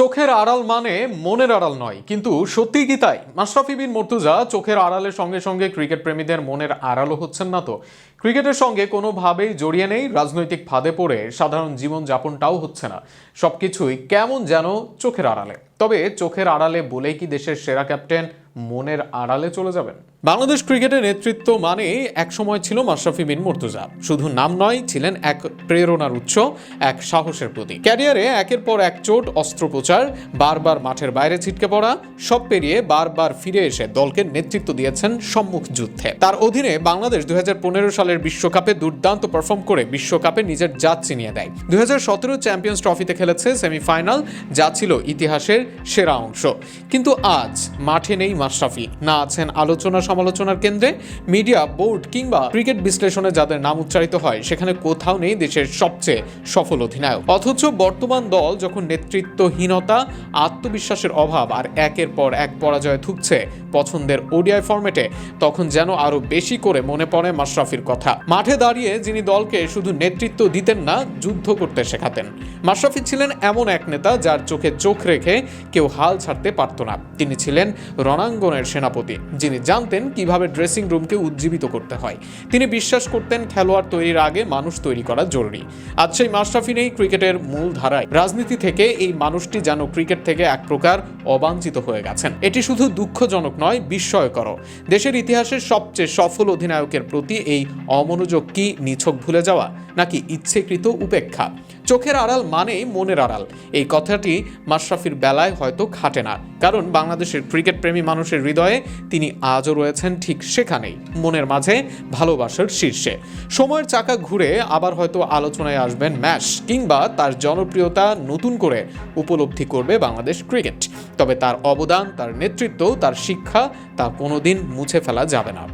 চোখের আড়াল মানে মনের আড়াল নয়, কিন্তু সত্যি কি তাই? মাশরাফি বিন মর্তুজা চোখের আড়ালের সঙ্গে সঙ্গে ক্রিকেট প্রেমীদের মনের আড়ালও হচ্ছেন না তো। ক্রিকেটের সঙ্গে কোনোভাবেই জড়িয়ে নেই, রাজনৈতিক ফাঁদে পড়ে সাধারণ জীবন যাপনটাও হচ্ছে না। সবকিছুই কেমন যেন চোখের আড়ালে। তবে চোখের আড়ালে বলেই কি দেশের সেরা ক্যাপ্টেন মনের আড়ালে চলে যাবেন? বাংলাদেশ ক্রিকেটের নেতৃত্ব মানে একসময় ছিল মাশরাফি বিন মুর্তুজা। শুধু নাম নয়, ছিলেন এক প্রেরণার উৎস, এক সাহসের প্রতীক। ক্যারিয়ারে একের পর এক চোট, অস্ত্রোপচার, বারবার মাঠের বাইরে ছিটকে পড়া, সব পেরিয়ে বারবার ফিরে এসে দলকে নেতৃত্ব দিয়েছেন সম্মুখ যুদ্ধে। তার অধীনে বাংলাদেশ দুই হাজার পনেরো সালের বিশ্বকাপে দুর্দান্ত পারফর্ম করে বিশ্বকাপে নিজের জাত চিনিয়ে দেয় দু হাজার সতেরো চ্যাম্পিয়ন্স ট্রফিতে খেলেছে সেমিফাইনাল যা ছিল ইতিহাসের সেরা অংশ। কিন্তু আজ মাঠে নেই মাশরাফি, না আছেন আলোচনা সমালোচনার কেন্দ্রে মিডিয়া বোর্ড কিংবা ক্রিকেট বিশ্লেষণে যাদের নাম উচ্চারিত হয়, সেখানে কোথাও নেই দেশের সবচেয়ে সফল অধিনায়ক। অথচ বর্তমান দল যখন নেতৃত্বহীনতা, আত্মবিশ্বাসের অভাব আর একের পর এক পরাজয় থুকছে পছন্দের ওডিআই ফরম্যাটে, তখন যেন আরও বেশি করে মনে পড়ে মাশরাফির কথা। মাঠে দাঁড়িয়ে যিনি দলকে শুধু নেতৃত্ব দিতেন না, যুদ্ধ করতে শেখাতেন। মাশরাফি ছিলেন এমন এক নেতা যার চোখে চোখ রেখে কেউ হাল ছাড়তে পারত না। তিনি ছিলেন রণাঙ্গনের সেনাপতি, যিনি জানতেন কীভাবে ড্রেসিং রুমকে উজ্জীবিত করতে হয়। তিনি বিশ্বাস করতেন খেলোয়াড় তৈরির আগে মানুষ তৈরি করা জরুরি। আজ সেই মাশরাফি নেই ক্রিকেটের মূল ধারায়। রাজনীতি থেকে এই মানুষটি যেন ক্রিকেট থেকে এক প্রকার অবাঞ্ছিত হয়ে গেছেন। এটি শুধু দুঃখজনক নয় বিস্ময়কর দেশের ইতিহাসের সবচেয়ে সফল অধিনায়কের প্রতি এই অমনোযোগ কি নিছক ভুলে যাওয়া, নাকি ইচ্ছেকৃত উপেক্ষা? চোখের আড়াল মানেই মনের আড়াল। এই কথাটি মাশরাফির বেলায় হয়তো খাটে না। কারণ বাংলাদেশের ক্রিকেট প্রেমী মানুষের হৃদয়ে তিনি আজও রয়েছেন ঠিক সেখানেই, মনের মাঝে ভালোবাসার শীর্ষে। সময়ের চাকা ঘুরে আবার হয়তো আলোচনায় আসবেন ম্যাচ, কিংবা তার জনপ্রিয়তা নতুন করে উপলব্ধি করবে বাংলাদেশ ক্রিকেট। তবে তার অবদান, তার নেতৃত্ব, তার শিক্ষা তা কোনোদিন মুছে ফেলা যাবে না।